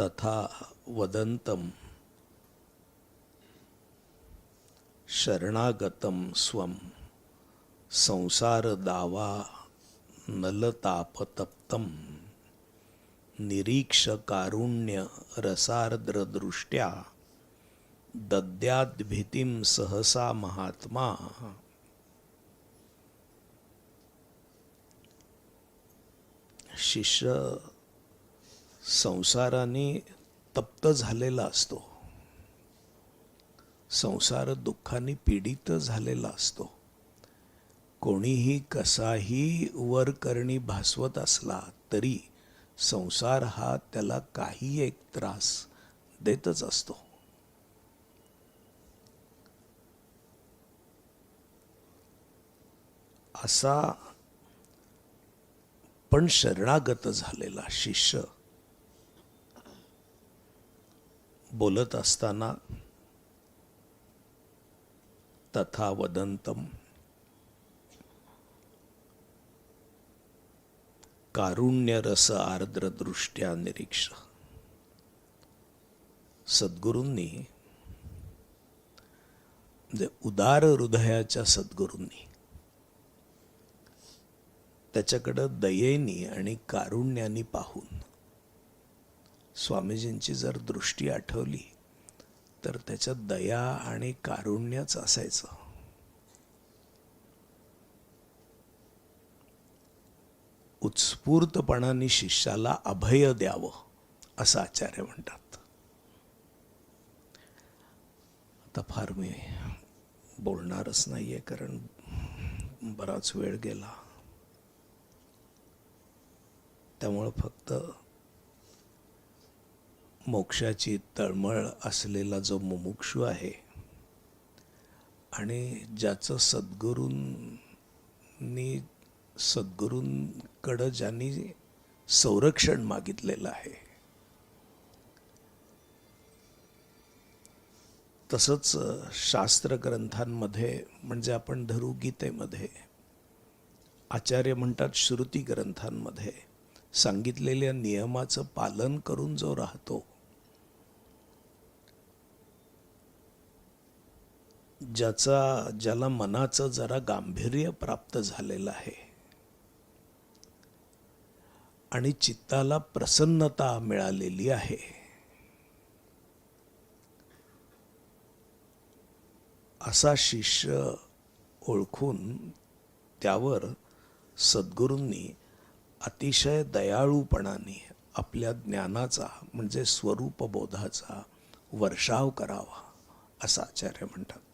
तथा वदन्तं शरणागतं स्वं संसारदावा नलतापतप्तं निरीक्षकारुण्यरसार्द्रदृष्ट्या दद्याद्भीतिं सहसा महात्मा। शिष्य संसाराने तप्त झालेला असतो. संसार दुःखाने पीडित झालेला असतो. कोणीही कसाही वर करणी भासवत असला तरी संसार हा त्याला काही एक त्रास देतच असतो. असा पण शरणागत झालेला शिष्य बोलत असताना तथा वदंतम कारुण्य रस आर्द्र दृष्ट्या निरीक्ष। सद्गुरूंनी म्हणजे उदार हृदयाच्या सद्गुरूंनी त्याच्याकडं दयेनी आणि कारुण्यानी पाहून स्वामीजींची जर दृष्टी आठवली तर त्याच्यात दया आणि कारुण्यच असायचं. उत्स्फूर्तपणाने शिष्याला अभय द्यावं असं आचार्य म्हणतात. आता फार मी बोलणारच नाहीये कारण बराच वेळ गेला. त्यामुळं फक्त मोक्षाची तळमळ असलेला जो मुमुक्षू आहे आणि ज्याचं सद्गुरूंनी सद्गुरूंकडं ज्यांनी संरक्षण मागितलेलं आहे तसंच शास्त्र ग्रंथांमध्ये म्हणजे आपण धरू गीतेमध्ये आचार्य म्हणतात श्रुती ग्रंथांमध्ये सांगितलेल्या नियमाचं पालन करून जो राहतो ज्याचा ज्याला मनाचं जरा गांभीर्य प्राप्त झालेलं आहे. आणि चित्ताला प्रसन्नता मिळालेली आहे. असा शिष्य ओळखून त्यावर सद्गुरूंनी अतिशय दयाळूपणाने आपल्या ज्ञानाचा म्हणजे स्वरूपबोधाचा वर्षाव करावा असं आचार्य म्हणतात.